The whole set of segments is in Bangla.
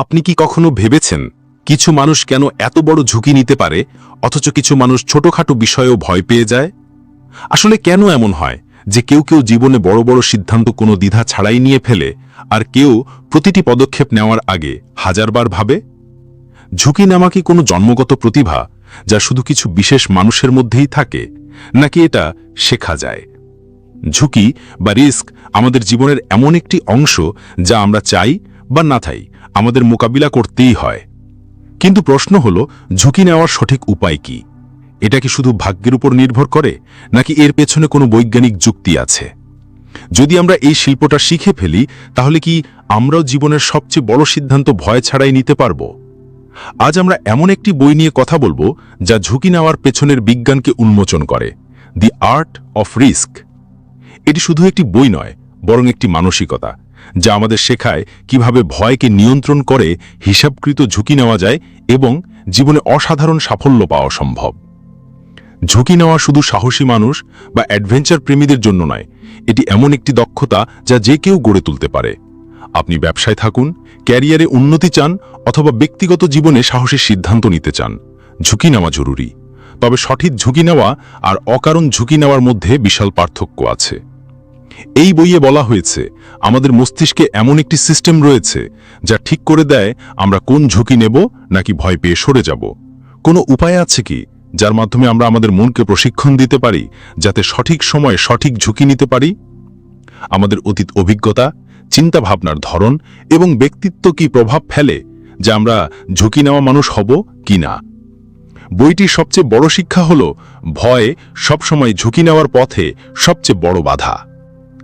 আপনি কি কখনো ভেবেছেন কিছু মানুষ কেন এত বড় ঝুঁকি নিতে পারে, অথচ কিছু মানুষ ছোটখাটো বিষয়েও ভয় পেয়ে যায়? আসলে কেন এমন হয় যে কেউ কেউ জীবনে বড় বড় সিদ্ধান্ত কোনো দ্বিধা ছাড়াই নিয়ে ফেলে, আর কেউ প্রতিটি পদক্ষেপ নেওয়ার আগে হাজারবার ভাবে? ঝুঁকি নেওয়া কি কোনো জন্মগত প্রতিভা, যা শুধু কিছু বিশেষ মানুষের মধ্যেই থাকে, নাকি এটা শেখা যায়? ঝুঁকি বা রিস্ক আমাদের জীবনের এমন একটি অংশ যা আমরা চাই বা না চাই আমাদের মোকাবিলা করতেই হয়। কিন্তু প্রশ্ন হল, ঝুঁকি নেওয়ার সঠিক উপায় কি? এটা কি শুধু ভাগ্যের উপর নির্ভর করে, নাকি এর পেছনে কোনো বৈজ্ঞানিক যুক্তি আছে? যদি আমরা এই শিল্পটা শিখে ফেলি, তাহলে কি আমরাও জীবনের সবচেয়ে বড় সিদ্ধান্ত ভয় ছাড়াই নিতে পারব? আজ আমরা এমন একটি বই নিয়ে কথা বলব, যা ঝুঁকি নেওয়ার পেছনের বিজ্ঞানকে উন্মোচন করে দি আর্ট অফ রিস্ক এটি শুধু একটি বই নয়, বরং একটি মানসিকতা যা আমাদের শেখায় কীভাবে ভয়কে নিয়ন্ত্রণ করে, হিসাবকৃত ঝুঁকি নেওয়া যায় এবং জীবনে অসাধারণ সাফল্য পাওয়া সম্ভব। ঝুঁকি নেওয়া শুধু সাহসী মানুষ বা অ্যাডভেঞ্চার প্রেমীদের জন্য নয়, এটি এমন একটি দক্ষতা যা যে কেউ গড়ে তুলতে পারে। আপনি ব্যবসায় থাকুন, ক্যারিয়ারে উন্নতি চান অথবা ব্যক্তিগত জীবনে সাহসী সিদ্ধান্ত নিতে চান। ঝুঁকি নেওয়া জরুরি, তবে সঠিক ঝুঁকি নেওয়া আর অকারণ ঝুঁকি নেওয়ার মধ্যে বিশাল পার্থক্য আছে। এই বইয়ে বলা হয়েছে, আমাদের মস্তিষ্কে এমন একটি সিস্টেম রয়েছে যা ঠিক করে দেয় আমরা কোন ঝুঁকি নেব নাকি ভয় পেয়ে সরে যাব। কোনো উপায় আছে কি যার মাধ্যমে আমরা আমাদের মনকে প্রশিক্ষণ দিতে পারি যাতে সঠিক সময়ে সঠিক ঝুঁকি নিতে পারি? আমাদের অতীত অভিজ্ঞতা চিন্তা ভাবনার ধরন এবং ব্যক্তিত্ব কি প্রভাব ফেলে যে আমরা ঝুঁকি নেওয়া মানুষ হব কি না? বইটির সবচেয়ে বড় শিক্ষা হল, ভয় সবসময় ঝুঁকি নেওয়ার পথে সবচেয়ে বড় বাধা।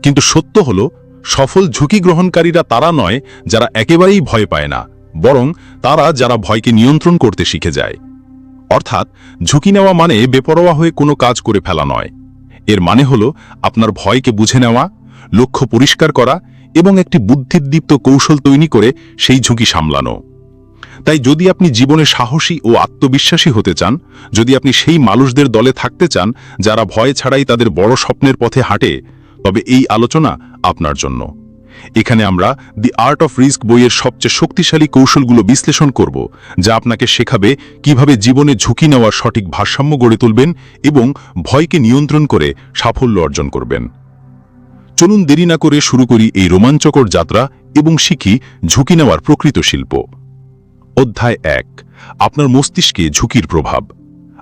কিন্তু সত্য হল, সফল ঝুঁকি গ্রহণকারীরা তারা নয় যারা একেবারেই ভয় পায় না, বরং তারা যারা ভয়কে নিয়ন্ত্রণ করতে শিখে যায়। অর্থাৎ, ঝুঁকি নেওয়া মানে বেপরোয়া হয়ে কোনো কাজ করে ফেলা নয়। এর মানে হল, আপনার ভয়কে বুঝে নেওয়া, লক্ষ্য পরিষ্কার করা এবং একটি বুদ্ধিদীপ্ত কৌশল তৈরি করে সেই ঝুঁকি সামলানো। তাই যদি আপনি জীবনে সাহসী ও আত্মবিশ্বাসী হতে চান, যদি আপনি সেই মানুষদের দলে থাকতে চান যারা ভয় ছাড়াই তাদের বড় স্বপ্নের পথে হাঁটে তবে এই আলোচনা আপনার জন্য। এখানে আমরা দি আর্ট অফ রিস্ক বইয়ের সবচেয়ে শক্তিশালী কৌশলগুলো বিশ্লেষণ করব, যা আপনাকে শেখাবে কীভাবে জীবনে ঝুঁকি নেওয়ার সঠিক ভারসাম্য গড়ে তুলবেন এবং ভয়কে নিয়ন্ত্রণ করে সাফল্য অর্জন করবেন। চলুন দেরি না করে শুরু করি এই রোমাঞ্চকর যাত্রা এবং শিখি ঝুঁকি নেওয়ার প্রকৃত শিল্প। অধ্যায় এক, আপনার মস্তিষ্কে ঝুঁকির প্রভাব।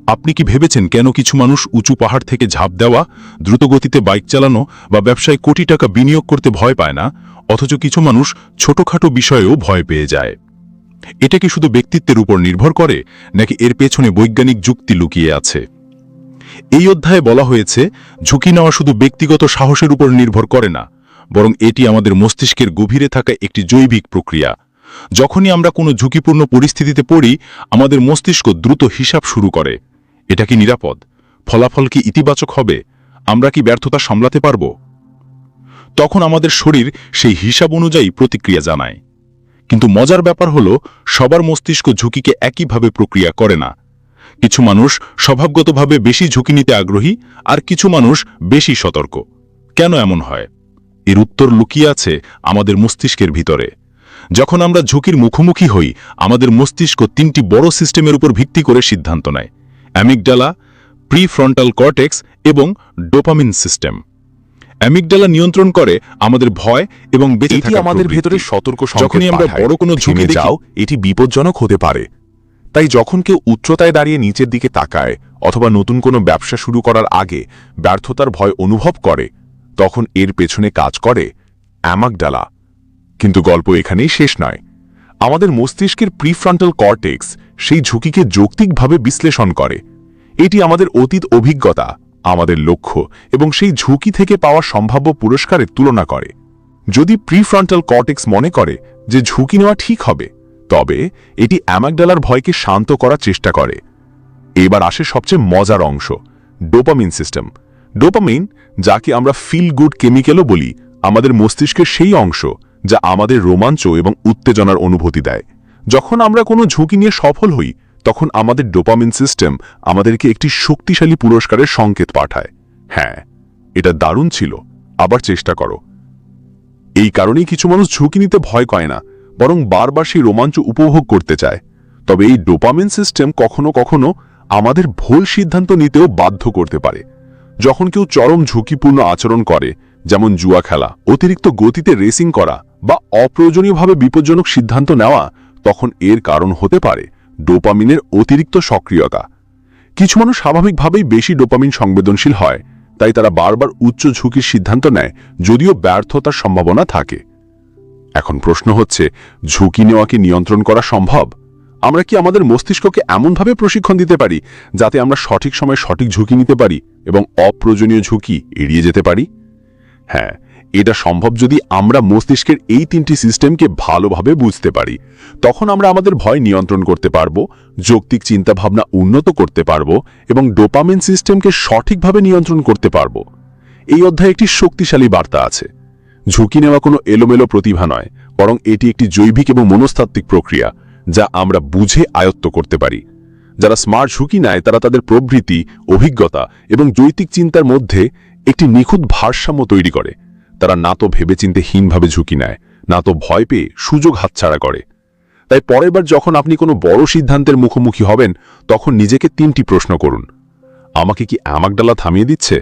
আপনি কি ভেবেছেন কেন কিছু মানুষ উঁচু পাহাড় থেকে ঝাঁপ দেওয়া, দ্রুতগতিতে বাইক চালানো বা ব্যবসায় কোটি টাকা বিনিয়োগ করতে ভয় পায় না? অথচ কিছু মানুষ ছোটখাটো বিষয়েও ভয় পেয়ে যায়। এটা কি শুধু ব্যক্তিত্বের উপর নির্ভর করে, নাকি এর পেছনে বৈজ্ঞানিক যুক্তি লুকিয়ে আছে? এই অধ্যায়ে বলা হয়েছে, ঝুঁকি নেওয়া শুধু ব্যক্তিগত সাহসের উপর নির্ভর করে না, বরং এটি আমাদের মস্তিষ্কের গভীরে থাকা একটি জৈবিক প্রক্রিয়া। যখনই আমরা কোনো ঝুঁকিপূর্ণ পরিস্থিতিতে পড়ি, আমাদের মস্তিষ্ক দ্রুত হিসাব শুরু করে। এটা কি নিরাপদ? ফলাফল কি ইতিবাচক হবে? আমরা কি ব্যর্থতা সামলাতে পারব? তখন আমাদের শরীর সেই হিসাব অনুযায়ী প্রতিক্রিয়া জানায়। কিন্তু মজার ব্যাপার হল, সবার মস্তিষ্ক ঝুঁকিকে একইভাবে প্রক্রিয়া করে না। কিছু মানুষ স্বভাবগতভাবে বেশি ঝুঁকি নিতে আগ্রহী, আর কিছু মানুষ বেশি সতর্ক। কেন এমন হয়? এর উত্তর লুকিয়ে আছে আমাদের মস্তিষ্কের ভিতরে। যখন আমরা ঝুঁকির মুখোমুখি হই, আমাদের মস্তিষ্ক তিনটি বড় সিস্টেমের উপর ভিত্তি করে সিদ্ধান্ত নেয়। অ্যামিকডালা প্রিফ্রন্টাল কর্টেক্স এবং ডোপামিন সিস্টেম। অ্যামিকডালা নিয়ন্ত্রণ করে আমাদের ভয় এবং বেঁচে থাকার আমাদের ভেতরে সতর্ক যখনই আমরা বড় কোনো ঝুঁকি যাও এটি বিপজ্জনক হতে পারে। তাই যখন কেউ উচ্চতায় দাঁড়িয়ে নিচের দিকে তাকায় অথবা নতুন কোনো ব্যবসা শুরু করার আগে ব্যর্থতার ভয় অনুভব করে তখন এর পেছনে কাজ করে অ্যামাকডালা কিন্তু গল্প এখানেই শেষ নয়। আমাদের মস্তিষ্কের প্রিফ্রন্টাল কর্টেক্স সেই ঝুঁকিকে যৌক্তিকভাবে বিশ্লেষণ করে। এটি আমাদের অতীত অভিজ্ঞতা, আমাদের লক্ষ্য এবং সেই ঝুঁকি থেকে পাওয়া সম্ভাব্য পুরস্কারের তুলনা করে। যদি প্রিফ্রন্টাল কর্টেক্স মনে করে যে ঝুঁকি নেওয়া ঠিক হবে, তবে এটি অ্যামাকডালার ভয়কে শান্ত করার চেষ্টা করে। এবার আসে সবচেয়ে মজার অংশ, ডোপামিন সিস্টেম। ডোপামিন, যাকে আমরা ফিল গুড কেমিক্যালও বলি, আমাদের মস্তিষ্কের সেই অংশ যা আমাদের রোমাঞ্চ এবং উত্তেজনার অনুভূতি দেয়। যখন আমরা কোনো ঝুঁকি নিয়ে সফল হই, তখন আমাদের ডোপামিন সিস্টেম আমাদেরকে একটি শক্তিশালী পুরস্কারের সংকেত পাঠায়। হ্যাঁ এটা দারুণ ছিল। আবার চেষ্টা করো। এই কারণেই কিছু মানুষ ঝুঁকি নিতে ভয় করে না, বরং বারবার সেই রোমাঞ্চ উপভোগ করতে চায়। তবে এই ডোপামিন সিস্টেম কখনো কখনো আমাদের ভুল সিদ্ধান্ত নিতেও বাধ্য করতে পারে। যখন কেউ চরম ঝুঁকিপূর্ণ আচরণ করে, যেমন জুয়া খেলা, অতিরিক্ত গতিতে রেসিং করা বা অপ্রয়োজনীয়ভাবে বিপজ্জনক সিদ্ধান্ত নেওয়া তখন এর কারণ হতে পারে ডোপামিনের অতিরিক্ত সক্রিয়তা। কিছু মানুষ স্বাভাবিকভাবেই বেশি ডোপামিন সংবেদনশীল হয়, তাই তারা বারবার উচ্চ ঝুঁকির সিদ্ধান্ত নেয়, যদিও ব্যর্থতার সম্ভাবনা থাকে। এখন প্রশ্ন হচ্ছে, ঝুঁকি নেওয়াকে নিয়ন্ত্রণ করা সম্ভব? আমরা কি আমাদের মস্তিষ্ককে এমনভাবে প্রশিক্ষণ দিতে পারি, যাতে আমরা সঠিক সময়ে সঠিক ঝুঁকি নিতে পারি এবং অপ্রয়োজনীয় ঝুঁকি এড়িয়ে যেতে পারি? হ্যাঁ এটা সম্ভব যদি আমরা মস্তিষ্কের এই তিনটি সিস্টেমকে ভালোভাবে বুঝতে পারি। তখন আমরা আমাদের ভয় নিয়ন্ত্রণ করতে পারব, যৌক্তিক চিন্তাভাবনা উন্নত করতে পারব এবং ডোপামিন সিস্টেমকে সঠিকভাবে নিয়ন্ত্রণ করতে পারব। এই অধ্যায়ে একটি শক্তিশালী বার্তা আছে। ঝুঁকি নেওয়া কোনো এলোমেলো প্রতিভা নয়, বরং এটি একটি জৈবিক এবং মনস্তাত্ত্বিক প্রক্রিয়া, যা আমরা বুঝে আয়ত্ত করতে পারি। যারা স্মার্ট ঝুঁকি নেয়, তারা তাদের প্রবৃত্তি, অভিজ্ঞতা এবং যৌতিক চিন্তার মধ্যে একটি নিখুঁত ভারসাম্য তৈরি করে। তারা না তো ভেবেচিন্তে হীনভাবে ঝুঁকি নেয়, না তো ভয় পেয়ে সুযোগ হাতছাড়া করে। তাই পরের বার যখন আপনি কোনো বড় সিদ্ধান্তের মুখোমুখি হবেন, তখন নিজেকে তিনটি প্রশ্ন করুন। আমাকে কি আমাকডালা থামিয়ে দিচ্ছে?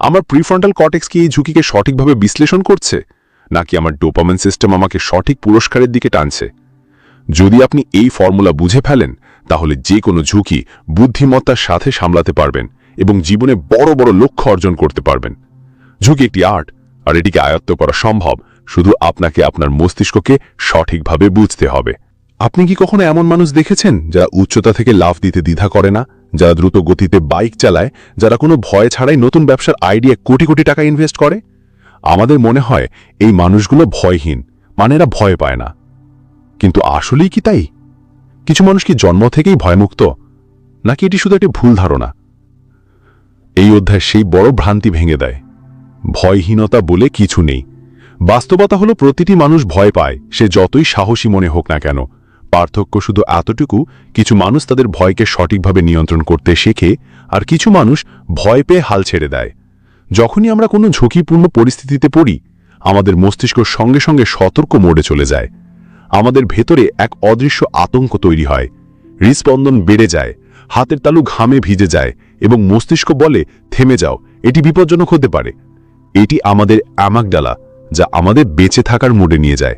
আমার প্রিফ্রন্টাল কটেক্স কি এই ঝুঁকিকে সঠিকভাবে বিশ্লেষণ করছে? নাকি আমার ডোপামেন সিস্টেম আমাকে সঠিক পুরস্কারের দিকে টানছে? যদি আপনি এই ফর্মুলা বুঝে ফেলেন, তাহলে যে কোনো ঝুঁকি বুদ্ধিমত্তার সাথে সামলাতে পারবেন এবং জীবনে বড় বড় লক্ষ্য অর্জন করতে পারবেন। ঝুঁকি একটি আর্ট আর এটিকে আয়ত্ত করা সম্ভব, শুধু আপনাকে আপনার মস্তিষ্ককে সঠিকভাবে বুঝতে হবে। আপনি কি কখনো এমন মানুষ দেখেছেন, যারা উচ্চতা থেকে লাভ দিতে দ্বিধা করে না, যারা দ্রুত গতিতে বাইক চালায়, যারা কোনো ভয় ছাড়াই নতুন ব্যবসার আইডিয়া কোটি কোটি টাকা ইনভেস্ট করে? আমাদের মনে হয়, এই মানুষগুলো ভয়হীন মানে এরা ভয় পায় না। কিন্তু আসলেই কি তাই? কিছু মানুষ কি জন্ম থেকেই ভয়মুক্ত? নাকি এটি শুধু একটি ভুল ধারণা? এই অধ্যায় সেই বড় ভ্রান্তি ভেঙে দেয়। ভয়হীনতা বলে কিছু নেই। বাস্তবতা হলো প্রতিটি মানুষ ভয় পায়, সে যতই সাহসী মনে হোক না কেন। পার্থক্য শুধু এতটুকু, কিছু মানুষ তাদের ভয়কে সঠিকভাবে নিয়ন্ত্রণ করতে শেখে, আর কিছু মানুষ ভয় পেয়ে হাল ছেড়ে দেয়। যখনই আমরা কোনো ঝুঁকিপূর্ণ পরিস্থিতিতে পড়ি, আমাদের মস্তিষ্ক সঙ্গে সঙ্গে সতর্ক মোডে চলে যায়। আমাদের ভেতরে এক অদৃশ্য আতঙ্ক তৈরি হয়। হৃস্পন্দন বেড়ে যায়, হাতের তালু ঘামে ভিজে যায়, এবং মস্তিষ্ক বলে, থেমে যাও, এটি বিপজ্জনক হতে পারে। এটি আমাদের অ্যামাকডালা যা আমাদের বেঁচে থাকার মোডে নিয়ে যায়।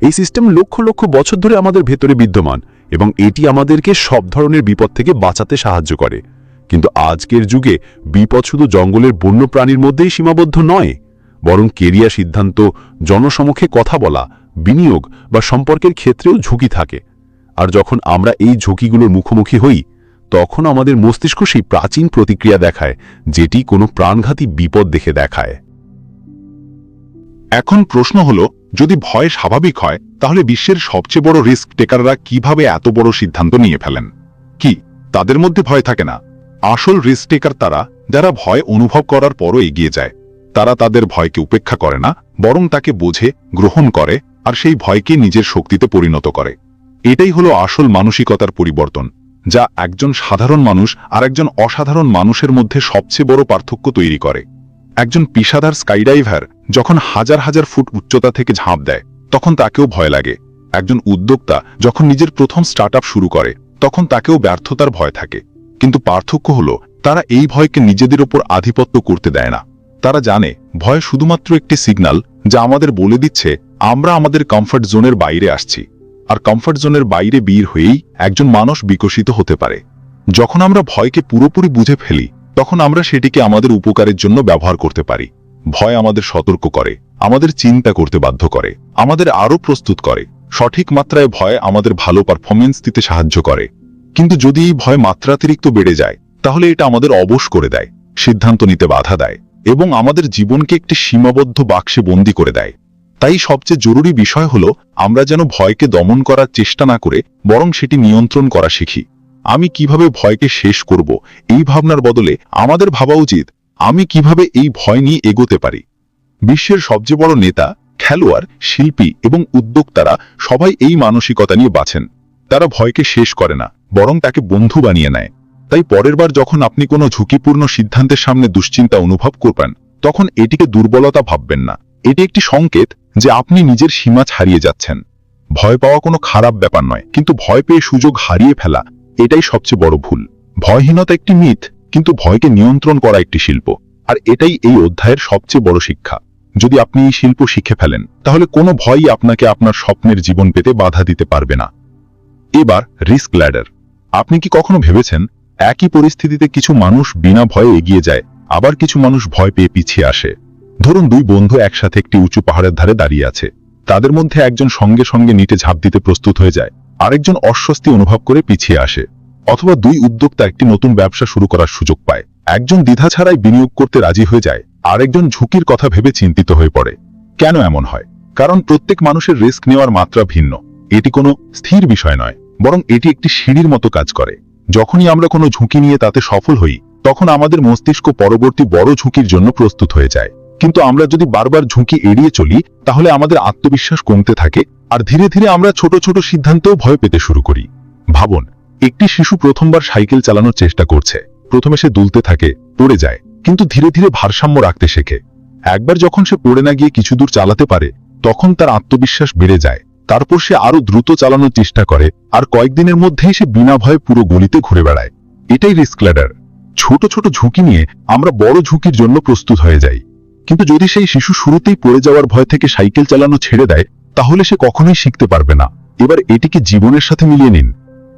এই সিস্টেম লক্ষ লক্ষ বছর ধরে আমাদের ভেতরে বিদ্যমান এবং এটি আমাদেরকে সব ধরনের বিপদ থেকে বাঁচাতে সাহায্য করে। কিন্তু আজকের যুগে বিপদ শুধু জঙ্গলের বন্য প্রাণীর মধ্যেই সীমাবদ্ধ নয়, বরং কেরিয়া সিদ্ধান্ত, জনসমক্ষে কথা বলা, বিনিয়োগ বা সম্পর্কের ক্ষেত্রেও ঝুঁকি থাকে। আর যখন আমরা এই ঝুঁকিগুলোর মুখোমুখি হই, তখন আমাদের মস্তিষ্ক সেই প্রাচীন প্রতিক্রিয়া দেখায়, যেটি কোনো প্রাণঘাতী বিপদ দেখে দেখায়। এখন প্রশ্ন হলো, যদি ভয় স্বাভাবিক হয়, তাহলে বিশ্বের সবচেয়ে বড় রিস্ক টেকাররা কীভাবে এত বড় সিদ্ধান্ত নিয়ে ফেলেন? কি, তাদের মধ্যে ভয় থাকে না? আসল রিস্ক টেকার তারা, যারা ভয় অনুভব করার পরও এগিয়ে যায়। তারা তাদের ভয়কে উপেক্ষা করে না, বরং তাকে বোঝে, গ্রহণ করে, আর সেই ভয়কে নিজের শক্তিতে পরিণত করে। এটাই হলো আসল মানসিকতার পরিবর্তন, যা একজন সাধারণ মানুষ আর একজন অসাধারণ মানুষের মধ্যে সবচেয়ে বড় পার্থক্য তৈরি করে। একজন পেশাদার স্কাইডাইভার যখন হাজার হাজার ফুট উচ্চতা থেকে ঝাঁপ দেয়, তখন তাকেও ভয় লাগে। একজন উদ্যোক্তা যখন নিজের প্রথম স্টার্ট শুরু করে, তখন তাকেও ব্যর্থতার ভয় থাকে। কিন্তু পার্থক্য হলো, তারা এই ভয়কে নিজেদের ওপর আধিপত্য করতে দেয় না। তারা জানে, ভয় শুধুমাত্র একটি সিগন্যাল যা আমাদের বলে দিচ্ছে, আমরা আমাদের কমফর্ট জোনের বাইরে আসছি। আর কমফর্ট জোনের বাইরে বীর হয়েই একজন মানুষ বিকশিত হতে পারে। যখন আমরা ভয়কে পুরোপুরি বুঝে ফেলি, তখন আমরা সেটিকে আমাদের উপকারের জন্য ব্যবহার করতে পারি। ভয় আমাদের সতর্ক করে, আমাদের চিন্তা করতে বাধ্য করে, আমাদের আরও প্রস্তুত করে। সঠিক মাত্রায় ভয় আমাদের ভালো পারফরমেন্স দিতে সাহায্য করে। কিন্তু যদি এই ভয় মাত্রাতিরিক্ত বেড়ে যায়, তাহলে এটা আমাদের অবশ করে দেয়, সিদ্ধান্ত নিতে বাধা দেয়, এবং আমাদের জীবনকে একটি সীমাবদ্ধ বাক্সে বন্দী করে দেয়। তাই সবচেয়ে জরুরি বিষয় হল, আমরা যেন ভয়কে দমন করার চেষ্টা না করে, বরং সেটি নিয়ন্ত্রণ করা শিখি। আমি কীভাবে ভয়কে শেষ করব, এই ভাবনার বদলে আমাদের ভাবা উচিত আমি কীভাবে এই ভয় নিয়ে এগোতে পারি? বিশ্বের সবচেয়ে বড় নেতা, খেলোয়াড়, শিল্পী এবং উদ্যোক্তারা সবাই এই মানসিকতা নিয়ে বাঁচেন। তারা ভয়কে শেষ করে না, বরং তাকে বন্ধু বানিয়ে নেয়। তাই পরের বার যখন আপনি কোনো ঝুঁকিপূর্ণ সিদ্ধান্তের সামনে দুশ্চিন্তা অনুভব করবেন, তখন এটিকে দুর্বলতা ভাববেন না। এটি একটি সংকেত যে আপনি নিজের সীমা ছাড়িয়ে যাচ্ছেন। ভয় পাওয়া কোনো খারাপ ব্যাপার নয়, কিন্তু ভয় পেয়ে সুযোগ হারিয়ে ফেলা, এটাই সবচেয়ে বড় ভুল। ভয়হীনতা একটি মিথ কিন্তু ভয়কে নিয়ন্ত্রণ করা একটি শিল্প, আর এটাই এই অধ্যায়ের সবচেয়ে বড় শিক্ষা। যদি আপনি এই শিল্প শিখে ফেলেন, তাহলে কোনো ভয়ই আপনাকে আপনার স্বপ্নের জীবন পেতে বাধা দিতে পারবে না। এবার রিস্ক ল্যাডার। আপনি কি কখনো ভেবেছেন, একই পরিস্থিতিতে কিছু মানুষ বিনা ভয়ে এগিয়ে যায়, আবার কিছু মানুষ ভয় পেয়ে পিছিয়ে আসে? ধরুন দুই বন্ধু একসাথে একটি উঁচু পাহাড়ের ধারে দাঁড়িয়ে আছে। তাদের মধ্যে একজন সঙ্গে সঙ্গে নিটে ঝাঁপ দিতে প্রস্তুত হয়ে যায়, আরেকজন অস্বস্তি অনুভব করে পিছিয়ে আসে। অথবা দুই উদ্যোক্তা একটি নতুন ব্যবসা শুরু করার সুযোগ পায়। একজন দ্বিধা ছাড়াই বিনিয়োগ করতে রাজি হয়ে যায়, আরেকজন ঝুঁকির কথা ভেবে চিন্তিত হয়ে পড়ে। কেন এমন হয়? কারণ প্রত্যেক মানুষের রিস্ক নেওয়ার মাত্রা ভিন্ন। এটি কোনো স্থির বিষয় নয়, বরং এটি একটি সিঁড়ির মতো কাজ করে। যখনই আমরা কোনো ঝুঁকি নিয়ে তাতে সফল হই, তখন আমাদের মস্তিষ্ক পরবর্তী বড় ঝুঁকির জন্য প্রস্তুত হয়ে যায়। কিন্তু আমরা যদি বারবার ঝুঁকি এড়িয়ে চলি, তাহলে আমাদের আত্মবিশ্বাস কমতে থাকে, আর ধীরে ধীরে আমরা ছোট ছোট সিদ্ধান্তেও ভয় পেতে শুরু করি। ভাবুন একটি শিশু প্রথমবার সাইকেল চালানোর চেষ্টা করছে। প্রথমে সে দুলতে থাকে পড়ে যায়, কিন্তু ধীরে ধীরে ভারসাম্য রাখতে শেখে। একবার যখন সে পড়ে না গিয়ে কিছু দূর চালাতে পারে, তখন তার আত্মবিশ্বাস বেড়ে যায়। তারপর সে আরও দ্রুত চালানোর চেষ্টা করে, আর কয়েকদিনের মধ্যেই সে বিনা ভয়ে পুরো গলিতে ঘুরে বেড়ায়। এটাই রিস্ক ল্যাডার। ছোট ছোট ঝুঁকি নিয়ে আমরা বড় ঝুঁকির জন্য প্রস্তুত হয়ে যাই। কিন্তু যদি সেই শিশু শুরুতেই পড়ে যাওয়ার ভয় থেকে সাইকেল চালানো ছেড়ে দেয়, তাহলে সে কখনোই শিখতে পারবে না। এবার এটিকে জীবনের সাথে মিলিয়ে নিন।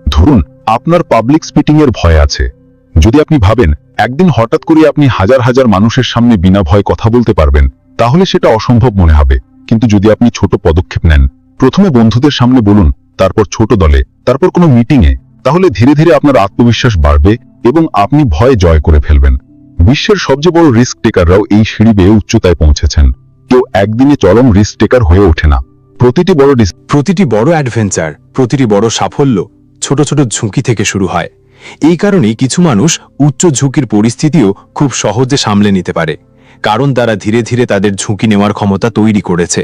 ধরুন আপনার পাবলিক স্পিকিং এর ভয় আছে। যদি আপনি ভাবেন, একদিন হঠাৎ করে আপনি হাজার হাজার মানুষের সামনে বিনা ভয় কথা বলতে পারবেন, তাহলে সেটা অসম্ভব মনে হবে। কিন্তু যদি আপনি ছোট পদক্ষেপ নেন, প্রথমে বন্ধুদের সামনে বলুন, তারপর ছোট দলে, তারপর কোনো মিটিংয়ে তাহলে ধীরে ধীরে আপনার আত্মবিশ্বাস বাড়বে এবং আপনি ভয় জয় করে ফেলবেন। বিশ্বের সবচেয়ে বড় রিস্ক টেকাররাও এই সিঁড়ি বেয়ে উচ্চতায় পৌঁছেছেন। কেউ একদিনে চরম রিস্ক টেকার হয়ে ওঠে না। প্রতিটি বড় প্রতিটি বড় অ্যাডভেঞ্চার প্রতিটি বড় সাফল্য ছোট ছোট ঝুঁকি থেকে শুরু হয়। এই কারণেই কিছু মানুষ উচ্চ ঝুঁকির পরিস্থিতিও খুব সহজে সামলে নিতে পারে। কারণ তারা ধীরে ধীরে তাদের ঝুঁকি নেওয়ার ক্ষমতা তৈরি করেছে।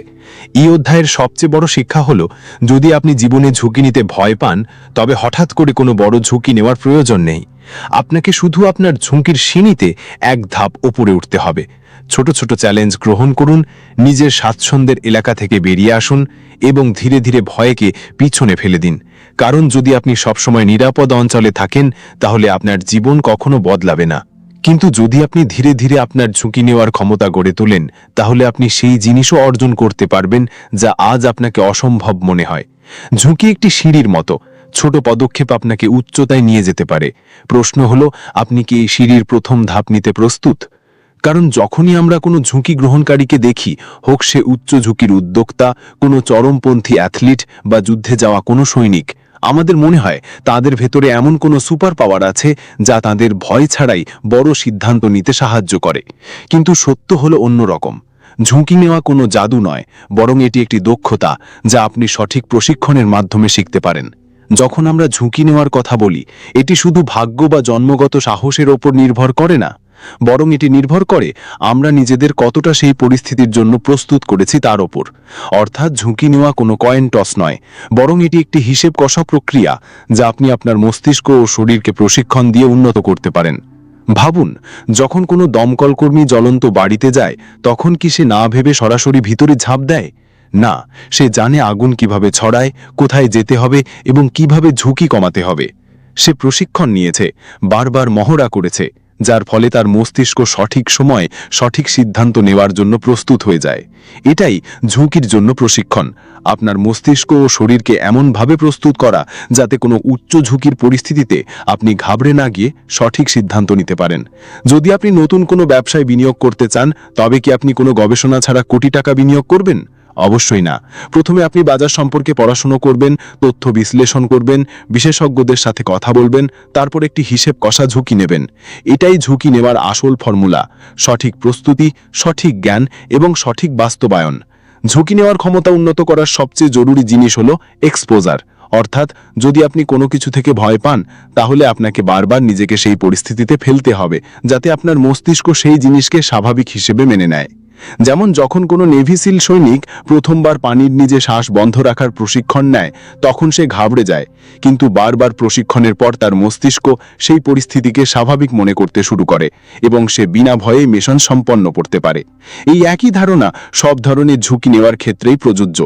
এই অধ্যায়ের সবচেয়ে বড় শিক্ষা হল, যদি আপনি জীবনে ঝুঁকি নিতে ভয় পান, তবে হঠাৎ করে কোনো বড় ঝুঁকি নেওয়ার প্রয়োজন নেই। আপনাকে শুধু আপনার ঝুঁকির সিঁড়িতে এক ধাপ উপরে উঠতে হবে। ছোট ছোট চ্যালেঞ্জ গ্রহণ করুন, নিজের স্বাচ্ছন্দ্যের এলাকা থেকে বেরিয়ে আসুন এবং ধীরে ধীরে ভয়কে পিছনে ফেলে দিন। কারণ যদি আপনি সবসময় নিরাপদ অঞ্চলে থাকেন, তাহলে আপনার জীবন কখনো বদলাবে না। কিন্তু যদি আপনি ধীরে ধীরে আপনার ঝুঁকি নেওয়ার ক্ষমতা গড়ে তোলেন, তাহলে আপনি সেই জিনিসও অর্জন করতে পারবেন যা আজ আপনাকে অসম্ভব মনে হয়। ঝুঁকি একটি সিঁড়ির মতো। ছোট পদক্ষেপ আপনাকে উচ্চতায় নিয়ে যেতে পারে। প্রশ্ন হলো, আপনি কি এই সিঁড়ির প্রথম ধাপ নিতে প্রস্তুত? কারণ যখনই আমরা কোনো ঝুঁকি গ্রহণকারীকে দেখি, হোক সে উচ্চ ঝুঁকির উদ্যোক্তা, কোনো চরমপন্থী অ্যাথলিট বা যুদ্ধে যাওয়া কোনো সৈনিক আমাদের মনে হয় তাদের ভেতরে এমন কোনো সুপার পাওয়ার আছে যা তাদের ভয় ছাড়াই বড় সিদ্ধান্ত নিতে সাহায্য করে। কিন্তু সত্য হলো অন্যরকম ঝুঁকি নেওয়া কোনো জাদু নয়, বরং এটি একটি দক্ষতা যা আপনি সঠিক প্রশিক্ষণের মাধ্যমে শিখতে পারেন। যখন আমরা ঝুঁকি নেওয়ার কথা বলি, এটি শুধু ভাগ্য বা জন্মগত সাহসের ওপর নির্ভর করে না। বরং এটি নির্ভর করে আমরা নিজেদের কতটা সেই পরিস্থিতির জন্য প্রস্তুত করেছি তার ওপর। অর্থাৎ ঝুঁকি নেওয়া কোনো কয়েন টস নয়, বরং এটি একটি হিসেব কষা প্রক্রিয়া যা আপনি আপনার মস্তিষ্ক ও শরীরকে প্রশিক্ষণ দিয়ে উন্নত করতে পারেন। ভাবুন, যখন কোনো দমকলকর্মী জ্বলন্ত বাড়িতে যায়, তখন কি সে না ভেবে সরাসরি ভিতরে ঝাঁপ দেয়? না, সে জানে আগুন কীভাবে ছড়ায়, কোথায় যেতে হবে এবং কীভাবে ঝুঁকি কমাতে হবে। সে প্রশিক্ষণ নিয়েছে, বারবার মহড়া করেছে। যার ফলে তার মস্তিষ্ক সঠিক সময় সঠিক সিদ্ধান্ত নেওয়ার জন্য প্রস্তুত হয়ে যায়। এটাই ঝুঁকির জন্য প্রশিক্ষণ। আপনার মস্তিষ্ক ও শরীরকে এমনভাবে প্রস্তুত করা যাতে কোনো উচ্চ ঝুঁকির পরিস্থিতিতে আপনি ঘাবড়ে না গিয়ে সঠিক সিদ্ধান্ত নিতে পারেন। যদি আপনি নতুন কোনো ব্যবসায় বিনিয়োগ করতে চান, তবে কি আপনি কোনো গবেষণা ছাড়া কোটি টাকা বিনিয়োগ করবেন? অবশ্যই না। প্রথমে আপনি বাজার সম্পর্কে পড়াশুনো করবেন, তথ্য বিশ্লেষণ করবেন, বিশেষজ্ঞদের সাথে কথা বলবেন, তারপর একটি হিসেব কষা ঝুঁকি নেবেন। এটাই ঝুঁকি নেওয়ার আসল ফর্মুলা। সঠিক প্রস্তুতি, সঠিক জ্ঞান এবং সঠিক বাস্তবায়ন। ঝুঁকি নেওয়ার ক্ষমতা উন্নত করার সবচেয়ে জরুরি জিনিস হল এক্সপোজার অর্থাৎ যদি আপনি কোনো কিছু থেকে ভয় পান, তাহলে আপনাকে বারবার নিজেকে সেই পরিস্থিতিতে ফেলতে হবে, যাতে আপনার মস্তিষ্ক সেই জিনিসকে স্বাভাবিক হিসেবে মেনে নেয়। যেমন যখন কোনো নেভিসিল সৈনিক প্রথমবার পানির নিজে শ্বাস বন্ধ রাখার প্রশিক্ষণ নেয়, তখন সে ঘাবড়ে যায়। কিন্তু বারবার প্রশিক্ষণের পর তার মস্তিষ্ক সেই পরিস্থিতিকে স্বাভাবিক মনে করতে শুরু করে এবং সে বিনা ভয়ে মিশন সম্পন্ন করতে পারে। এই একই ধারণা সব ধরনের ঝুঁকি নেওয়ার ক্ষেত্রেই প্রযোজ্য।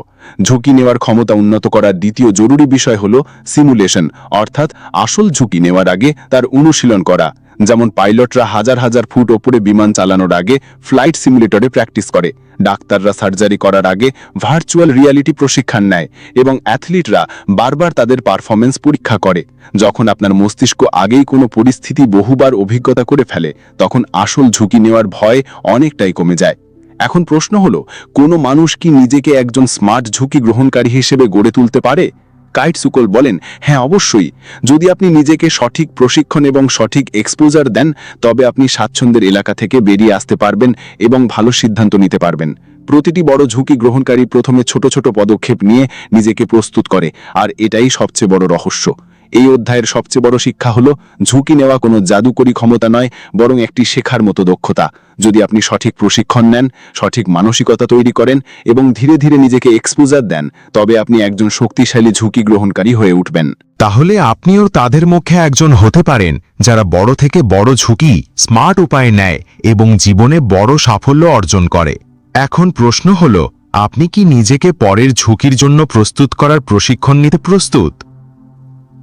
ঝুঁকি নেওয়ার ক্ষমতা উন্নত করার দ্বিতীয় জরুরি বিষয় হল সিমুলেশন অর্থাৎ আসল ঝুঁকি নেওয়ার আগে তার অনুশীলন করা। যেমন পাইলটরা হাজার হাজার ফুট ওপরে বিমান চালানোর আগে ফ্লাইট সিমুলেটরে প্র্যাকটিস করে। ডাক্তাররা সার্জারি করার আগে ভার্চুয়াল রিয়ালিটি প্রশিক্ষণ নেয় এবং অ্যাথলিটরা বারবার তাদের পারফরমেন্স পরীক্ষা করে। যখন আপনার মস্তিষ্ক আগেই কোনো পরিস্থিতি বহুবার অভিজ্ঞতা করে ফেলে, তখন আসল ঝুঁকি নেওয়ার ভয় অনেকটাই কমে যায়। এখন প্রশ্ন হলো, কোনো মানুষ কি নিজেকে একজন স্মার্ট ঝুঁকি গ্রহণকারী হিসেবে গড়ে তুলতে পারে? কাইট সুকল বলেন হ্যাঁ অবশ্যই। যদি আপনি নিজেকে সঠিক প্রশিক্ষণ এবং সঠিক এক্সপোজার দেন, তবে আপনি স্বাচ্ছন্দ্যের এলাকা থেকে বেরিয়ে আসতে পারবেন এবং ভালো সিদ্ধান্ত নিতে পারবেন। প্রতিটি বড় ঝুঁকি গ্রহণকারী প্রথমে ছোট ছোট পদক্ষেপ নিয়ে নিজেকে প্রস্তুত করে, আর এটাই সবচেয়ে বড় রহস্য। এই অধ্যায়ের সবচেয়ে বড় শিক্ষা হলো, ঝুঁকি নেওয়া কোনো জাদুকরী ক্ষমতা নয়, বরং একটি শেখার মতো দক্ষতা। যদি আপনি সঠিক প্রশিক্ষণ নেন, সঠিক মানসিকতা তৈরি করেন এবং ধীরে ধীরে নিজেকে এক্সপোজার দেন, তবে আপনি একজন শক্তিশালী ঝুঁকি গ্রহণকারী হয়ে উঠবেন। তাহলে আপনিও তাদের মুখে একজন হতে পারেন, যারা বড় থেকে বড় ঝুঁকি স্মার্ট উপায়ে নেয় এবং জীবনে বড় সাফল্য অর্জন করে। এখন প্রশ্ন হল, আপনি কি নিজেকে পরের ঝুঁকির জন্য প্রস্তুত করার প্রশিক্ষণ নিতে প্রস্তুত?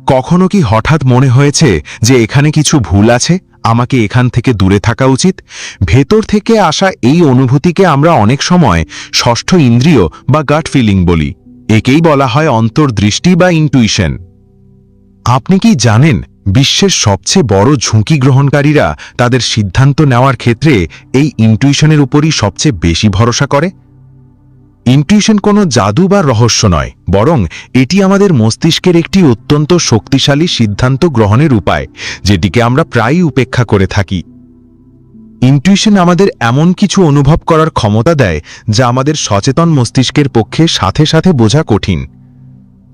কখনো কি হঠাৎ মনে হয়েছে যে এখানে কিছু ভুল আছে? আমাকে এখান থেকে দূরে থাকা উচিত? ভেতর থেকে আসা এই অনুভূতিকে আমরা অনেক সময় ষষ্ঠ ইন্দ্রিয় বা গাট ফিলিং বলি। একেই বলা হয় অন্তর্দৃষ্টি বা ইন্টুইশন আপনি কি জানেন বিশ্বের সবচেয়ে বড় ঝুঁকি গ্রহণকারীরা তাদের সিদ্ধান্ত নেওয়ার ক্ষেত্রে এই ইন্টুইশনের উপরই সবচেয়ে বেশি ভরসা করে? ইন্টুইশন কোনো জাদু বা রহস্য নয়, বরং এটি আমাদের মস্তিষ্কের একটি অত্যন্ত শক্তিশালী সিদ্ধান্ত গ্রহণের উপায়, যেটিকে আমরা প্রায়ই উপেক্ষা করে থাকি। ইন্টুইশন আমাদের এমন কিছু অনুভব করার ক্ষমতা দেয়, যা আমাদের সচেতন মস্তিষ্কের পক্ষে সাথে সাথে বোঝা কঠিন।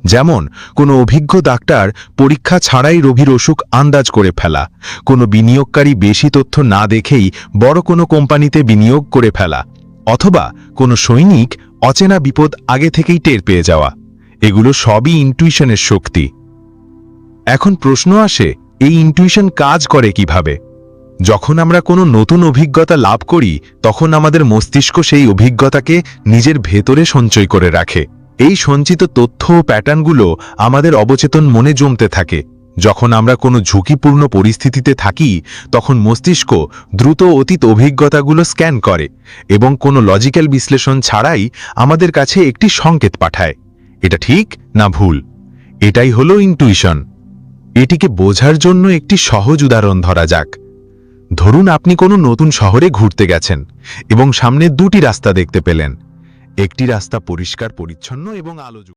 যেমন, কোনো অভিজ্ঞ ডাক্তার পরীক্ষা ছাড়াই রোগীর অসুখ আন্দাজ করে ফেলা, কোনো বিনিয়োগকারী বেশি তথ্য না দেখেই বড় কোনো কোম্পানিতে বিনিয়োগ করে ফেলা, অথবা কোনো সৈনিক অচেনা বিপদ আগে থেকেই টের পেয়ে যাওয়া। এগুলো সবই ইন্টুইশনের শক্তি। এখন প্রশ্ন আসে, এই ইন্টুইশন কাজ করে কীভাবে? যখন আমরা কোনো নতুন অভিজ্ঞতা লাভ করি, তখন আমাদের মস্তিষ্ক সেই অভিজ্ঞতাকে নিজের ভেতরে সঞ্চয় করে রাখে। এই সঞ্চিত তথ্য ও প্যাটার্নগুলো আমাদের অবচেতন মনে জমতে থাকে। যখন আমরা কোনো ঝুঁকিপূর্ণ পরিস্থিতিতে থাকি, তখন মস্তিষ্ক দ্রুত অতীত অভিজ্ঞতাগুলো স্ক্যান করে এবং কোনো লজিক্যাল বিশ্লেষণ ছাড়াই আমাদের কাছে একটি সংকেত পাঠায়। এটা ঠিক না ভুল? এটাই হলো ইন্টুইশন এটিকে বোঝার জন্য একটি সহজ উদাহরণ ধরা যাক। ধরুন আপনি কোনো নতুন শহরে ঘুরতে গেছেন এবং সামনে দুটি রাস্তা দেখতে পেলেন। একটি রাস্তা পরিষ্কার, পরিচ্ছন্ন এবং আলোযুক্ত।